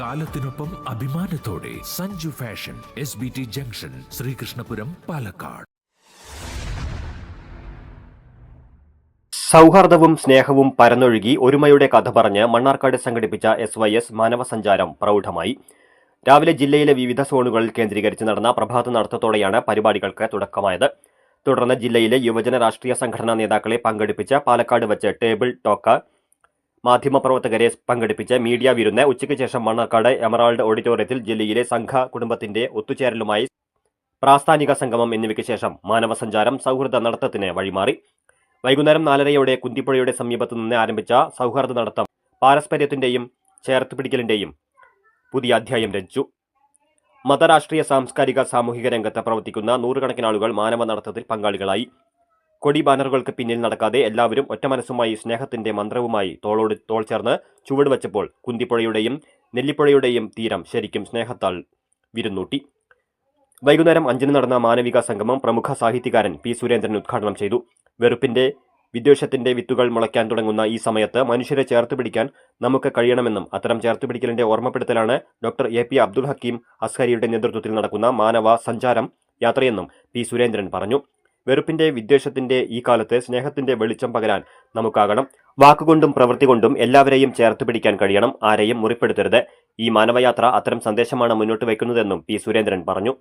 കാലത്തിനൊപ്പം അഭിമാനത്തോടെ Sanju fashion S B T junction Sreekrishnapuram Palakkad. സൗഹാർദ്ദവും സ്നേഹവും പരന്നൊഴുകി ഒരുമയുടെ കഥ പറഞ്ഞ് മണ്ണാർക്കാട് സംഘടിപ്പിച്ച എസ് വൈ എസ് മാനവസഞ്ചാരം പ്രൗഢമായി. രാവിലെ ജില്ലയിലെ വിവിധ സോണുകളിൽ കേന്ദ്രീകരിച്ച് നടന്ന പ്രഭാത നടത്തത്തോടെയാണ് പരിപാടികൾക്ക് തുടക്കമായത്. തുടർന്ന് ജില്ലയിലെ യുവജന രാഷ്ട്രീയ സംഘടനാ നേതാക്കളെ പങ്കെടുപ്പിച്ച് പാലക്കാട് വച്ച് ടേബിൾ ടോക്ക് മാധ്യമപ്രവർത്തകരെ പങ്കെടുപ്പിച്ച് മീഡിയ വിരുന്ന് ഉച്ചയ്ക്ക് ശേഷം മണ്ണാർക്കാട് എമറാൾഡ് ഓഡിറ്റോറിയത്തിൽ ജില്ലയിലെ സംഘ കുടുംബത്തിന്റെ ഒത്തുചേരലുമായി പ്രാസ്ഥാനിക സംഗമം എന്നിവയ്ക്ക് ശേഷം മാനവസഞ്ചാരം സൗഹൃദ നടത്തത്തിന് വഴിമാറി. വൈകുന്നേരം നാലരയോടെ കുന്തിപ്പുഴയുടെ സമീപത്തു നിന്ന് ആരംഭിച്ച സൗഹാർദ്ദ നടത്തം പാരസ്പര്യത്തിന്റെയും ചേർത്ത് പിടിക്കലിന്റെയും പുതിയ അധ്യായം രചിച്ചു. മതരാഷ്ട്രീയ സാംസ്കാരിക സാമൂഹിക രംഗത്ത് പ്രവർത്തിക്കുന്ന നൂറുകണക്കിന് ആളുകൾ മാനവ നടത്തത്തിൽ പങ്കാളികളായി. കൊടി ബാനറുകൾക്ക് പിന്നിൽ നടക്കാതെ എല്ലാവരും ഒറ്റ മനസ്സുമായി സ്നേഹത്തിന്റെ മന്ത്രവുമായി തോളോട് തോൾ ചേർന്ന് ചുവട് വെച്ചപ്പോൾ കുന്തിപ്പുഴയുടെയും നെല്ലിപ്പുഴയുടെയും തീരം ശരിക്കും സ്നേഹത്താൽ വിരുന്നൂട്ടി. വൈകുന്നേരം അഞ്ചിന് നടന്ന മാനവിക സംഗമം പ്രമുഖ സാഹിത്യകാരൻ പി സുരേന്ദ്രൻ ഉദ്ഘാടനം ചെയ്തു. വെറുപ്പിന്റെ വിദ്വേഷത്തിന്റെ വിത്തുകൾ മുളയ്ക്കാൻ തുടങ്ങുന്ന ഈ സമയത്ത് മനുഷ്യരെ ചേർത്ത് പിടിക്കാൻ നമുക്ക് കഴിയണമെന്നും അത്തരം ചേർത്ത് പിടിക്കലിന്റെ ഓർമ്മപ്പെടുത്തലാണ് doctor A. P. Abdul Hakeem അസ്ഹരിയുടെ നേതൃത്വത്തിൽ നടക്കുന്ന മാനവ സഞ്ചാരം യാത്രയെന്നും പി സുരേന്ദ്രൻ പറഞ്ഞു. വെറുപ്പിന്റെ വിദ്വേഷത്തിന്റെ ഈ കാലത്ത് സ്നേഹത്തിന്റെ വെളിച്ചം പകരാൻ നമുക്കാകണം. വാക്കുകൊണ്ടും പ്രവൃത്തി കൊണ്ടും എല്ലാവരെയും ചേർത്ത് പിടിക്കാൻ കഴിയണം. ആരെയും മുറിപ്പെടുത്തരുത്. ഈ മാനവയാത്ര അത്തരം സന്ദേശമാണ് മുന്നോട്ട് വയ്ക്കുന്നതെന്നും പി. സുരേന്ദ്രൻ പറഞ്ഞു.